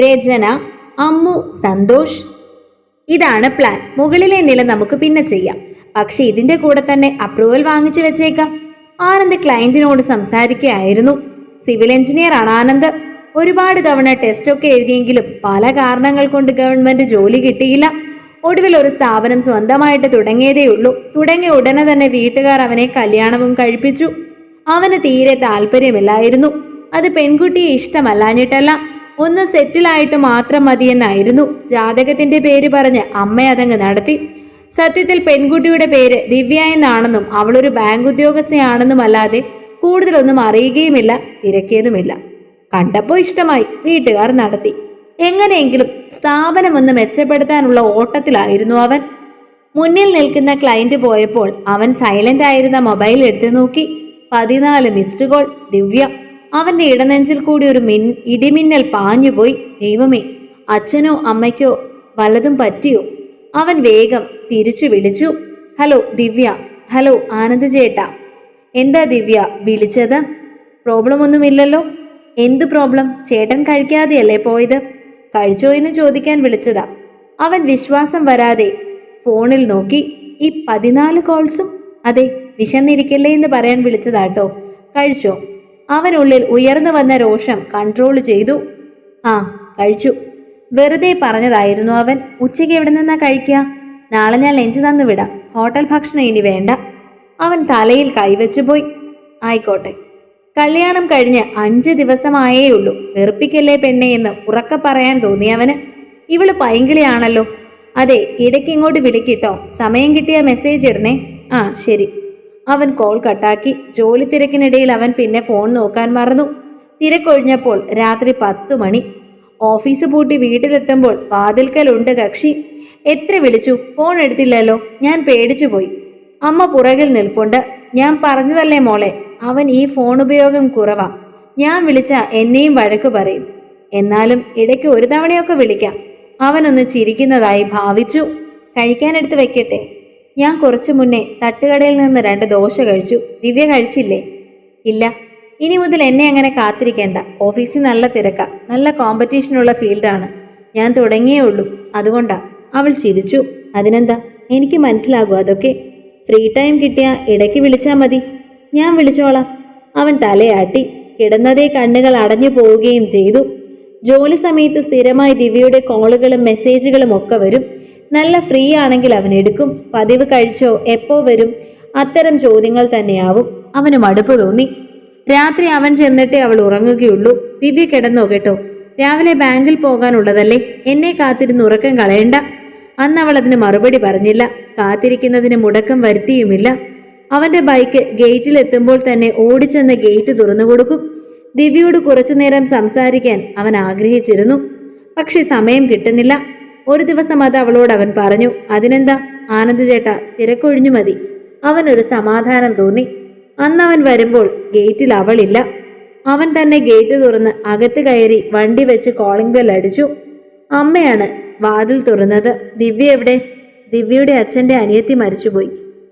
രചന അമ്മു സന്തോഷ്. ഇതാണ് പ്ലാൻ മുകളിലെ നില നമുക്ക് പിന്നെ ചെയ്യാം. പക്ഷെ ഇതിന്റെ കൂടെ തന്നെ അപ്രൂവൽ വാങ്ങിച്ചു വെച്ചേക്കാം. ആനന്ദ് ക്ലയന്റിനോട് സംസാരിക്കുകയായിരുന്നു. സിവിൽ എഞ്ചിനീയർ ആണ് ആനന്ദ്. ഒരുപാട് തവണ ടെസ്റ്റ് ഒക്കെ എഴുതിയെങ്കിലും പല കാരണങ്ങൾ കൊണ്ട് ഗവൺമെന്റ് ജോലി കിട്ടിയില്ല. ഒടുവിൽ ഒരു സ്ഥാപനം സ്വന്തമായിട്ട് തുടങ്ങിയതേ ഉള്ളൂ. തുടങ്ങിയ ഉടനെ തന്നെ വീട്ടുകാർ അവനെ കല്യാണവും കഴിപ്പിച്ചു. അവന് തീരെ താല്പര്യമില്ലായിരുന്നു. അത് പെൺകുട്ടിയെ ഇഷ്ടമല്ലാഞ്ഞിട്ടല്ല. ഒന്ന് സെറ്റിലായിട്ട് മാത്രം മതിയെന്നായിരുന്നു ജാതകത്തിന്റെ പേര് പറഞ്ഞ് അമ്മ അതങ്ങ് നടത്തി. സത്യത്തിൽ പെൺകുട്ടിയുടെ പേര് ദിവ്യ എന്നാണെന്നും അവളൊരു ബാങ്ക് ഉദ്യോഗസ്ഥയാണെന്നും അല്ലാതെ കൂടുതലൊന്നും അറിയുകയുമില്ല തിരക്കിയതുമില്ല. കണ്ടപ്പോൾ ഇഷ്ടമായി വീട്ടുകാർ നടത്തി. എങ്ങനെയെങ്കിലും സ്ഥാപനം ഒന്ന് മെച്ചപ്പെടുത്താനുള്ള ഓട്ടത്തിലായിരുന്നു അവൻ. മുന്നിൽ നിൽക്കുന്ന ക്ലയന്റ് പോയപ്പോൾ അവൻ സൈലന്റ് ആയിരുന്ന മൊബൈൽ എടുത്തു നോക്കി. പതിനാല് മിസ്ഡ് കോൾ ദിവ്യ. അവന്റെ ഇടനെഞ്ചിൽ കൂടി ഒരു മിൻ ഇടിമിന്നൽ പാഞ്ഞുപോയി. ദൈവമേ അച്ഛനോ അമ്മയ്ക്കോ വല്ലതും പറ്റിയോ? അവൻ വേഗം തിരിച്ചു വിളിച്ചു. ഹലോ ദിവ്യ. ഹലോ ആനന്ദ് ചേട്ടാ എന്താ ദിവ്യ വിളിച്ചത്? പ്രോബ്ലം ഒന്നുമില്ലല്ലോ എന്ത് പ്രോബ്ലം? ചേട്ടൻ കഴിക്കാതെയല്ലേ പോയത്? കഴിച്ചോ എന്ന് ചോദിക്കാൻ വിളിച്ചതാ. അവൻ വിശ്വാസം വരാതെ ഫോണിൽ നോക്കി. ഈ പതിനാല് കോൾസും? അതെ വിശന്നിരിക്കല്ലേ എന്ന് പറയാൻ വിളിച്ചതാട്ടോ കഴിച്ചോ? അവനുള്ളിൽ ഉയർന്നു വന്ന രോഷം കൺട്രോൾ ചെയ്തു. ആ കഴിച്ചു. വെറുതെ പറഞ്ഞതായിരുന്നു അവൻ. ഉച്ചയ്ക്ക് എവിടെ നിന്നാ കഴിക്കുക നാളെ ഞാൻ ലഞ്ച് തന്നു വിടാം. ഹോട്ടൽ ഭക്ഷണം ഇനി വേണ്ട. അവൻ തലയിൽ കൈവച്ചു പോയി. ആയിക്കോട്ടെ. കല്യാണം കഴിഞ്ഞ് അഞ്ച് ദിവസമായേ ഉള്ളൂ വെറുപ്പിക്കല്ലേ പെണ്ണെ എന്ന് ഉറക്കെ പറയാൻ തോന്നി അവന്. ഇവൾ പൈങ്കിളിയാണല്ലോ. അതെ ഇടയ്ക്ക് ഇങ്ങോട്ട് വിളിക്കിട്ടോ സമയം കിട്ടിയ മെസ്സേജ് ഇടണേ. ആ ശരി. അവൻ കോൾ കട്ടാക്കി ജോലി തിരക്കിനിടയിൽ അവൻ പിന്നെ ഫോൺ നോക്കാൻ മറന്നു. തിരക്കൊഴിഞ്ഞപ്പോൾ രാത്രി പത്തു മണി. ഓഫീസ് പൂട്ടി വീട്ടിലെത്തുമ്പോൾ വാതിൽക്കലുണ്ട് കക്ഷി. എത്ര വിളിച്ചു? ഫോൺ എടുത്തില്ലല്ലോ. ഞാൻ പേടിച്ചു പോയി. അമ്മ പുറകിൽ നിൽപ്പുണ്ട്. ഞാൻ പറഞ്ഞതല്ലേ മോളെ? അവൻ ഈ ഫോൺ ഉപയോഗം കുറവാ. ഞാൻ വിളിച്ച എന്നെയും വഴക്ക് പറയും. എന്നാലും ഇടയ്ക്ക് ഒരു തവണയൊക്കെ വിളിക്കാം. അവനൊന്ന് ചിരിക്കുന്നതായി ഭാവിച്ചു. കഴിക്കാനെടുത്ത് വെക്കട്ടെ? ഞാൻ കുറച്ചു മുന്നേ തട്ടുകടയിൽ നിന്ന് രണ്ട് ദോശ കഴിച്ചു. ദിവ്യ കഴിച്ചില്ലേ? ഇല്ല. ഇനി മുതൽ എന്നെ അങ്ങനെ കാത്തിരിക്കേണ്ട. ഓഫീസിൽ നല്ല തിരക്ക. നല്ല കോമ്പറ്റീഷനുള്ള ഫീൽഡാണ് ഞാൻ തുടങ്ങിയേ ഉള്ളൂ. അതുകൊണ്ടാ. അവൾ ചിരിച്ചു. അതിനെന്താ? എനിക്ക് മനസ്സിലാകും അതൊക്കെ. ഫ്രീ ടൈം കിട്ടിയ ഇടയ്ക്ക് വിളിച്ചാൽ മതി. ഞാൻ വിളിച്ചോളാം. അവൻ തലയാട്ടി. കിടന്നതേ കണ്ണുകൾ അടഞ്ഞു പോവുകയും ചെയ്തു. ജോലി സമയത്ത് സ്ഥിരമായി ദിവ്യയുടെ കോളുകളും മെസ്സേജുകളും ഒക്കെ വരും. നല്ല ഫ്രീ ആണെങ്കിൽ അവൻ എടുക്കും. പതിവ് കഴിച്ചോ എപ്പോ വരും? അത്തരം ചോദ്യങ്ങൾ തന്നെയാവും അവന് മടുപ്പ് തോന്നി. രാത്രി അവൻ ചെന്നിട്ടേ അവൾ ഉറങ്ങുകയുള്ളൂ. ദിവ്യ കിടന്നോ കേട്ടോ? രാവിലെ ബാങ്കിൽ പോകാനുള്ളതല്ലേ? എന്നെ കാത്തിരുന്ന് ഉറക്കം കളയണ്ട. അന്ന് അവൾ അതിന് മറുപടി പറഞ്ഞില്ല. കാത്തിരിക്കുന്നതിന് മുടക്കം വരുത്തിയുമില്ല. അവന്റെ ബൈക്ക് ഗേറ്റിൽ എത്തുമ്പോൾ തന്നെ ഓടിച്ചെന്ന് ഗേറ്റ് തുറന്നു കൊടുക്കും. ദിവ്യയോട് കുറച്ചുനേരം സംസാരിക്കാൻ അവൻ ആഗ്രഹിച്ചിരുന്നു. പക്ഷെ സമയം കിട്ടുന്നില്ല. ഒരു ദിവസം അത് അവളോട് അവൻ പറഞ്ഞു അതിനെന്താ? ആനന്ദ് ചേട്ട തിരക്കൊഴിഞ്ഞു മതി. അവനൊരു സമാധാനം തോന്നി. അന്ന് അവൻ വരുമ്പോൾ ഗേറ്റിൽ അവളില്ല. അവൻ തന്നെ ഗേറ്റ് തുറന്ന് അകത്ത് കയറി വണ്ടി വെച്ച് കോളിംഗ് ബെൽ അടിച്ചു. അമ്മയാണ് വാതിൽ തുറന്നത്. ദിവ്യ എവിടെ? ദിവ്യയുടെ അച്ഛന്റെ അനിയത്തി മരിച്ചുപോയി.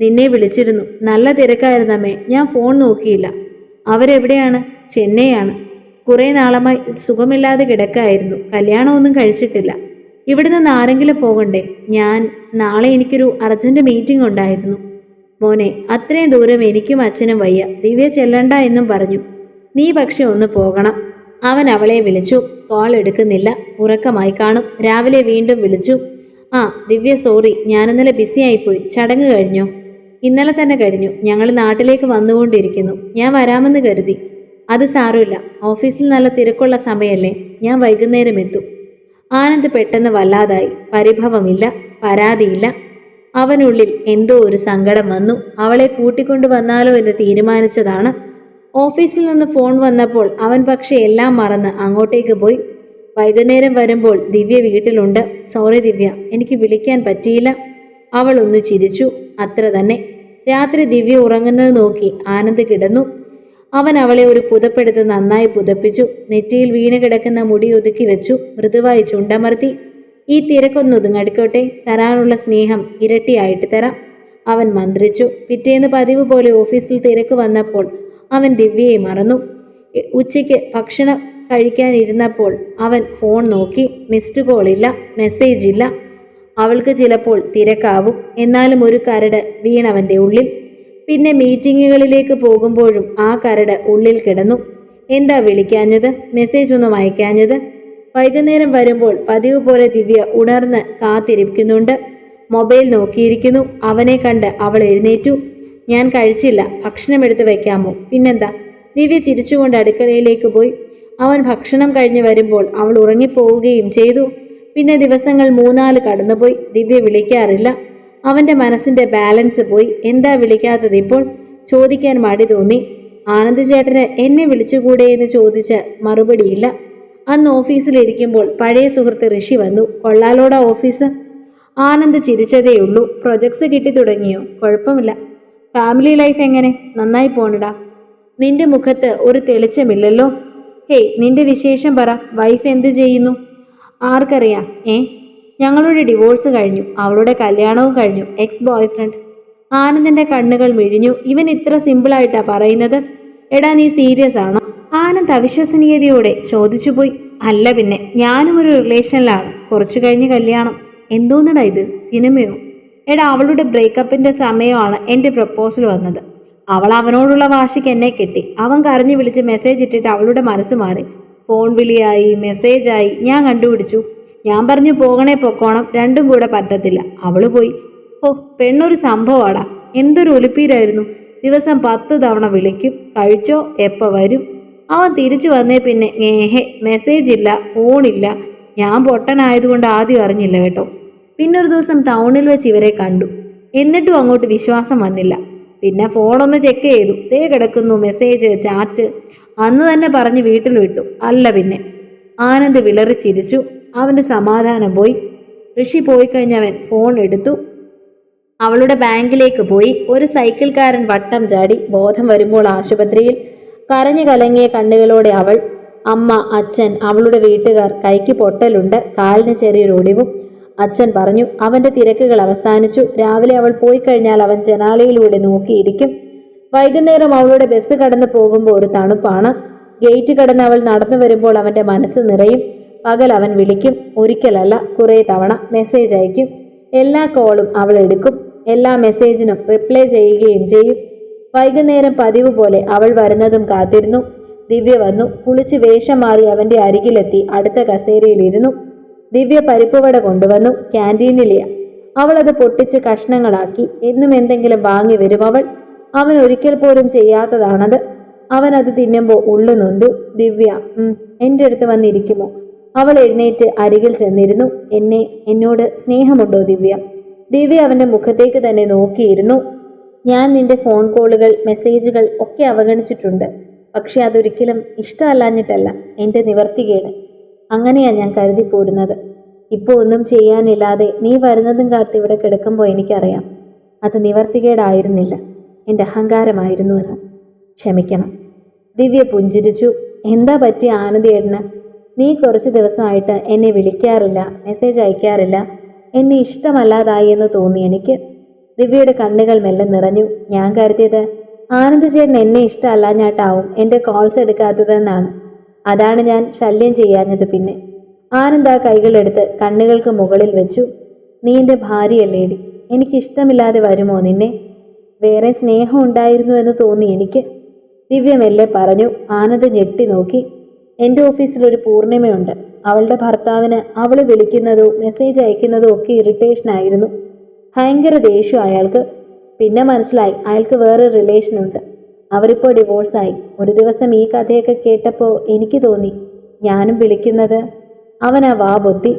നിന്നെ വിളിച്ചിരുന്നു. നല്ല തിരക്കായിരുന്നമ്മേ ഞാൻ ഫോൺ നോക്കിയില്ല. അവരെവിടെയാണ്? ചെന്നൈയാണ്. കുറേ നാളമായി സുഖമില്ലാതെ കിടക്കായിരുന്നു. കല്യാണമൊന്നും കഴിച്ചിട്ടില്ല. ഇവിടെ നിന്ന് ആരെങ്കിലും പോകണ്ടേ? ഞാൻ നാളെ എനിക്കൊരു അർജന്റ് മീറ്റിംഗ് ഉണ്ടായിരുന്നു. മോനെ അത്രയും ദൂരം എനിക്കും അച്ഛനും വയ്യ. ദിവ്യ ചെല്ലണ്ട എന്നും പറഞ്ഞു. നീ പക്ഷെ ഒന്ന് പോകണം. അവൻ അവളെ വിളിച്ചു. കോൾ എടുക്കുന്നില്ല. ഉറക്കമായി കാണും. രാവിലെ വീണ്ടും വിളിച്ചു. ആ ദിവ്യ സോറി. ഞാനിന്നലെ ബിസി ആയിപ്പോയി ചടങ്ങ് കഴിഞ്ഞോ? ഇന്നലെ തന്നെ കഴിഞ്ഞു. ഞങ്ങൾ നാട്ടിലേക്ക് വന്നുകൊണ്ടിരിക്കുന്നു. ഞാൻ വരാമെന്ന് കരുതി. അത് സാരമില്ല. ഓഫീസിൽ നല്ല തിരക്കുള്ള സമയമല്ലേ? ഞാൻ വൈകുന്നേരം എത്തും ആനന്ദ് പെട്ടെന്ന് വല്ലാതായി. പരിഭവമില്ല പരാതിയില്ല. അവനുള്ളിൽ എന്തോ ഒരു സങ്കടം വന്നു. അവളെ കൂട്ടിക്കൊണ്ടു വന്നാലോ എന്ന് തീരുമാനിച്ചതാണ്. ഓഫീസിൽ നിന്ന് ഫോൺ വന്നപ്പോൾ അവൻ പക്ഷെ എല്ലാം മറന്ന് അങ്ങോട്ടേക്ക് പോയി. വൈകുന്നേരം വരുമ്പോൾ ദിവ്യ വീട്ടിലുണ്ട്. സോറി ദിവ്യ എനിക്ക് വിളിക്കാൻ പറ്റിയില്ല. അവൾ ഒന്ന് ചിരിച്ചു. അത്ര തന്നെ. രാത്രി ദിവ്യ ഉറങ്ങുന്നത് നോക്കി ആനന്ദ് കിടന്നു. അവൻ അവളെ ഒരു പുതപ്പെടുത്ത് നന്നായി പുതപ്പിച്ചു. നെറ്റിയിൽ വീണ് കിടക്കുന്ന മുടി ഒതുക്കി വെച്ചു. മൃദുവായി ചുണ്ടമർത്തി ഈ തിരക്കൊന്നൊതുങ്ങടുക്കോട്ടെ തരാനുള്ള സ്നേഹം ഇരട്ടിയായിട്ട് തരാം. അവൻ മന്ത്രിച്ചു. പിറ്റേന്ന് പതിവ് പോലെ ഓഫീസിൽ തിരക്ക് വന്നപ്പോൾ അവൻ ദിവ്യയെ മറന്നു. ഉച്ചയ്ക്ക് ഭക്ഷണം കഴിക്കാനിരുന്നപ്പോൾ അവൻ ഫോൺ നോക്കി. മിസ്ഡ് കോളില്ല മെസ്സേജ് ഇല്ല. അവൾക്ക് ചിലപ്പോൾ തിരക്കാവും. എന്നാലും ഒരു കരട് വീണവന്റെ ഉള്ളിൽ പിന്നെ മീറ്റിങ്ങുകളിലേക്ക് പോകുമ്പോഴും ആ കരട് ഉള്ളിൽ കിടന്നു. എന്താ വിളിക്കാഞ്ഞത്? മെസ്സേജ് ഒന്നും അയക്കാഞ്ഞത് വൈകുന്നേരം വരുമ്പോൾ പതിവ് പോലെ ദിവ്യ ഉണർന്ന് കാത്തിരിക്കുന്നുണ്ട്. മൊബൈൽ നോക്കിയിരിക്കുന്നു. അവനെ കണ്ട് അവൾ എഴുന്നേറ്റു. ഞാൻ കഴിച്ചില്ല. ഭക്ഷണം എടുത്ത് വെക്കാമോ? പിന്നെന്താ? ദിവ്യ ചിരിച്ചുകൊണ്ട് അടുക്കളയിലേക്ക് പോയി. അവൻ ഭക്ഷണം കഴിഞ്ഞ് വരുമ്പോൾ അവൾ ഉറങ്ങിപ്പോവുകയും ചെയ്തു. പിന്നെ ദിവസങ്ങൾ മൂന്നാൽ കടന്നുപോയി. ദിവ്യ വിളിക്കാറില്ല. അവന്റെ മനസ്സിന്റെ ബാലൻസ് പോയി. എന്താ വിളിക്കാത്തത് ഇപ്പോൾ? ചോദിക്കാൻ മടി തോന്നി. ആനന്ദ് ചേട്ടന് എന്നെ വിളിച്ചുകൂടെ എന്ന് ചോദിച്ച് മറുപടിയില്ല. അന്ന് ഓഫീസിലിരിക്കുമ്പോൾ പഴയ സുഹൃത്ത് ഋഷി വന്നു. കൊള്ളാലോട ഓഫീസ്. ആനന്ദ് ചിരിച്ചതേയുള്ളൂ പ്രൊജക്ട്സ് കിട്ടി തുടങ്ങിയോ? കുഴപ്പമില്ല. ഫാമിലി ലൈഫ് എങ്ങനെ? നന്നായി പോണടാ. നിന്റെ മുഖത്ത് ഒരു തെളിച്ചമില്ലല്ലോ. ഹേയ് നിന്റെ വിശേഷം പറ. വൈഫ് എന്ത് ചെയ്യുന്നു? ആർക്കറിയാം. ഏ? ഞങ്ങളുടെ ഡിവോഴ്സ് കഴിഞ്ഞു അവളുടെ കല്യാണവും കഴിഞ്ഞു എക്സ് ബോയ് ഫ്രണ്ട് ആനന്ദിന്റെ കണ്ണുകൾ മിഴിഞ്ഞു ഇവൻ ഇത്ര സിമ്പിളായിട്ടാ പറയുന്നത്? എടാ നീ സീരിയസ് ആണോ? ആനന്ദ് അവിശ്വസനീയതയോടെ ചോദിച്ചുപോയി അല്ല പിന്നെ ഞാനും ഒരു റിലേഷനിലാണ് കുറച്ചു കഴിഞ്ഞ് കല്യാണം. എന്തോന്നടാ ഇത് സിനിമയോ? എടാ അവളുടെ ബ്രേക്കപ്പിന്റെ സമയമാണ് എന്റെ പ്രപ്പോസൽ വന്നത്. അവൾ അവനോടുള്ള വാശിക്ക് എന്നെ കെട്ടി. അവൻ കരഞ്ഞു വിളിച്ച് മെസ്സേജ് ഇട്ടിട്ട് അവളുടെ മനസ്സ് മാറി. ഫോൺ വിളിയായി മെസ്സേജായി ഞാൻ കണ്ടുപിടിച്ചു. ഞാൻ പറഞ്ഞു പോകണേ പൊക്കോണം രണ്ടും കൂടെ പറ്റത്തില്ല. അവൾ പോയി. ഓ പെണ്ണൊരു സംഭവമാടാ എന്തൊരു ഒലിപ്പീരായിരുന്നു ദിവസം പത്ത് തവണ വിളിക്കും. കഴിച്ചോ? എപ്പോൾ വരും? അവൻ തിരിച്ചു വന്നേ പിന്നെ ഏഹെ മെസ്സേജ് ഇല്ല ഫോണില്ല ഞാൻ പൊട്ടനായതുകൊണ്ട് ആദ്യം അറിഞ്ഞില്ല കേട്ടോ. പിന്നൊരു ദിവസം ടൗണിൽ വെച്ച് ഇവരെ കണ്ടു. എന്നിട്ടും അങ്ങോട്ട് വിശ്വാസം വന്നില്ല. പിന്നെ ഫോണൊന്ന് ചെക്ക് ചെയ്തു. തേ കിടക്കുന്നു മെസ്സേജ് ചാറ്റ് അന്ന് തന്നെ പറഞ്ഞ് വീട്ടിൽ വിട്ടു. അല്ല പിന്നെ. ആനന്ദ് വിളറി ചിരിച്ചു. അവന്റെ സമാധാനം പോയി. ഋഷി പോയി കഴിഞ്ഞവൻ ഫോൺ എടുത്തു. അവളുടെ ബാങ്കിലേക്ക് പോയി. ഒരു സൈക്കിൾക്കാരൻ വട്ടം ചാടി ബോധം വരുമ്പോൾ ആശുപത്രിയിൽ കരഞ്ഞു കലങ്ങിയ കണ്ണുകളോടെ അവൾ അമ്മ അച്ഛൻ അവളുടെ വീട്ടുകാർ കൈക്ക് പൊട്ടലുണ്ട് കാലിന് ചെറിയൊരു ഒടിവും. അച്ഛൻ പറഞ്ഞു അവന്റെ തിരക്കുകൾ അവസാനിച്ചു. രാവിലെ അവൾ പോയി കഴിഞ്ഞാൽ അവൻ ജനാലയിലൂടെ നോക്കിയിരിക്കും. വൈകുന്നേരം അവളുടെ ബസ് കടന്നു പോകുമ്പോൾ ഒരു തണുപ്പാണ്. ഗേറ്റ് കടന്ന് അവൾ നടന്നു വരുമ്പോൾ അവന്റെ മനസ്സ് നിറയും. പകൽ അവൻ വിളിക്കും. ഒരിക്കലല്ല കുറേ തവണ മെസ്സേജ് അയക്കും. എല്ലാ കോളും അവൾ എടുക്കും. എല്ലാ മെസ്സേജിനും റിപ്ലൈ ചെയ്യുകയും ചെയ്യും. വൈകുന്നേരം പതിവ് പോലെ അവൾ വരുന്നതും കാത്തിരുന്നു. ദിവ്യ വന്നു. കുളിച്ച് വേഷം മാറി അവന്റെ അരികിലെത്തി അടുത്ത കസേരയിലിരുന്നു. ദിവ്യ പരിപ്പുവട കൊണ്ടുവന്നു ക്യാന്റീനിലെ അവൾ അത് പൊട്ടിച്ച് കഷ്ണങ്ങളാക്കി. എന്നും എന്തെങ്കിലും വാങ്ങി വരും അവൾ. അവൻ ഒരിക്കൽ പോലും ചെയ്യാത്തതാണത്. അവൻ അത് തിന്നുമ്പോൾ ഉള്ളു നൊന്തു. ദിവ്യ എന്റെ അടുത്ത് വന്നിരിക്കുമോ? അവൾ എഴുന്നേറ്റ് അരികിൽ ചെന്നിരുന്നു. എന്നെ എന്നോട് സ്നേഹമുണ്ടോ ദിവ്യ? ദിവ്യ അവന്റെ മുഖത്തേക്ക് തന്നെ നോക്കിയിരുന്നു. ഞാൻ നിന്റെ ഫോൺ കോളുകൾ മെസ്സേജുകൾ ഒക്കെ അവഗണിച്ചിട്ടുണ്ട്. പക്ഷെ അതൊരിക്കലും ഇഷ്ടമല്ലാഞ്ഞിട്ടല്ല. എന്റെ നിവർത്തികേട് അങ്ങനെയാ ഞാൻ കരുതി പോരുന്നത്. ഇപ്പോൾ ഒന്നും ചെയ്യാനില്ലാതെ നീ വരുന്നതും കാത്ത് ഇവിടെ കിടക്കുമ്പോൾ എനിക്കറിയാം. അത് നിവർത്തികേടായിരുന്നില്ല എന്റെ അഹങ്കാരമായിരുന്നു എന്ന്. ക്ഷമിക്കണം. ദിവ്യ പുഞ്ചിരിച്ചു. എന്താ പറ്റിയ ആനന്ദേടന് നീ കുറച്ച് ദിവസമായിട്ട് എന്നെ വിളിക്കാറില്ല മെസ്സേജ് അയക്കാറില്ല എന്നെ ഇഷ്ടമല്ലാതായി എന്ന് തോന്നി എനിക്ക്. ദിവ്യയുടെ കണ്ണുകൾ മെല്ലെ നിറഞ്ഞു. ഞാൻ കരുതിയത് ആനന്ദ് ചേട്ടൻ എന്നെ ഇഷ്ടമല്ലാഞ്ഞാട്ടാവും എന്റെ കോൾസ് എടുക്കാത്തതെന്നാണ്. അതാണ് ഞാൻ ശല്യം ചെയ്യാഞ്ഞത് പിന്നെ. ആനന്ദ് ആ കൈകളെടുത്ത് കണ്ണുകൾക്ക് മുകളിൽ വെച്ചു. നീ എന്റെ ഭാര്യയല്ലേടി എനിക്കിഷ്ടമില്ലാതെ വരുമോ നിന്നെ? വേറെ സ്നേഹം ഉണ്ടായിരുന്നു എന്ന് തോന്നി എനിക്ക്. ദിവ്യ മെല്ലെ പറഞ്ഞു. ആനന്ദ് ഞെട്ടി നോക്കി. എന്റെ ഓഫീസിൽ ഒരു പൂർണിമയുണ്ട്. അവളുടെ ഭർത്താവിന് അവൾ വിളിക്കുന്നതോ മെസ്സേജ് അയക്കുന്നതോ ഒക്കെ ഇറിറ്റേഷൻ ആയിരുന്നു. ഭയങ്കര ദേഷ്യം അയാൾക്ക്. പിന്നെ മനസ്സിലായി അയാൾക്ക് വേറെ റിലേഷൻ ഉണ്ട്. അവരിപ്പോൾ ഡിവോഴ്സായി ഒരു ദിവസം ഈ കഥയൊക്കെ കേട്ടപ്പോൾ എനിക്ക് തോന്നി ഞാനും വിളിക്കുന്നത് അവൻ ആ വാ പൊത്തി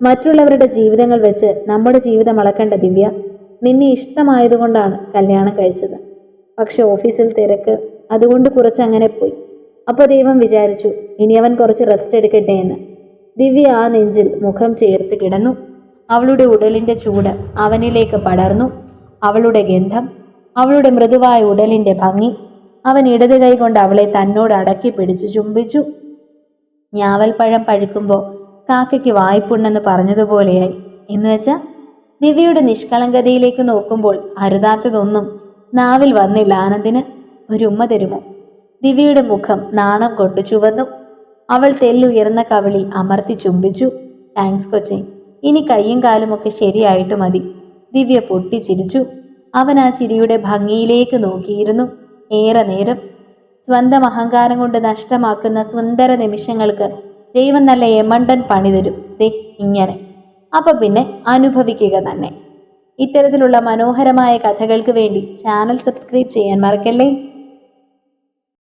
മറ്റുള്ളവരുടെ ജീവിതങ്ങൾ വെച്ച് നമ്മുടെ ജീവിതം അളക്കേണ്ട ദിവ്യ നിന്നെ ഇഷ്ടമായതുകൊണ്ടാണ് കല്യാണം കഴിച്ചത്. പക്ഷെ ഓഫീസിൽ തിരക്ക് അതുകൊണ്ട് കുറച്ചങ്ങനെ പോയി. അപ്പോൾ ദൈവം വിചാരിച്ചു ഇനി അവൻ കുറച്ച് റെസ്റ്റ് എടുക്കട്ടെ എന്ന്. ദിവ്യ ആ നെഞ്ചിൽ മുഖം ചേർത്ത് കിടന്നു. അവളുടെ ഉടലിന്റെ ചൂട് അവനിലേക്ക് പടർന്നു. അവളുടെ ഗന്ധം അവളുടെ മൃദുവായ ഉടലിന്റെ ഭംഗി അവൻ ഇടത് കൈ കൊണ്ട് അവളെ തന്നോട് അടക്കി പിടിച്ചു ചുംബിച്ചു. ഞാവൽപ്പഴം പഴുക്കുമ്പോൾ കാക്കയ്ക്ക് വായ്പുണ്ടെന്ന് പറഞ്ഞതുപോലെയായി. എന്ന് എന്നുവെച്ചാൽ ദിവ്യയുടെ നിഷ്കളങ്കതയിലേക്ക് നോക്കുമ്പോൾ അരുതാത്തതൊന്നും നാവിൽ വന്നില്ല ആനന്ദിന്. ഒരു ഉമ്മ തരുമോ? ദിവ്യയുടെ മുഖം നാണം കൊണ്ട് ചുവന്നു. അവൾ തെല്ലുയർന്ന കവിളിൽ അമർത്തി ചുംബിച്ചു. താങ്ക്സ് കൊച്ചെ. ഇനി കൈയും കാലുമൊക്കെ ശരിയായിട്ട് മതി. ദിവ്യ പൊട്ടിച്ചിരിച്ചു. അവൻ ആ ചിരിയുടെ ഭംഗിയിലേക്ക് നോക്കിയിരുന്നു. ഏറെ നേരം. സ്വന്തം അഹങ്കാരം കൊണ്ട് നഷ്ടമാക്കുന്ന സുന്ദര നിമിഷങ്ങൾക്ക് ദൈവം നല്ല യമണ്ടൻ പണി തരും. ദേ ഇങ്ങനെ. അപ്പൊ പിന്നെ അനുഭവിക്കുക തന്നെ. ഇത്തരത്തിലുള്ള മനോഹരമായ കഥകൾക്ക് വേണ്ടി ചാനൽ സബ്സ്ക്രൈബ് ചെയ്യാൻ മറക്കല്ലേ?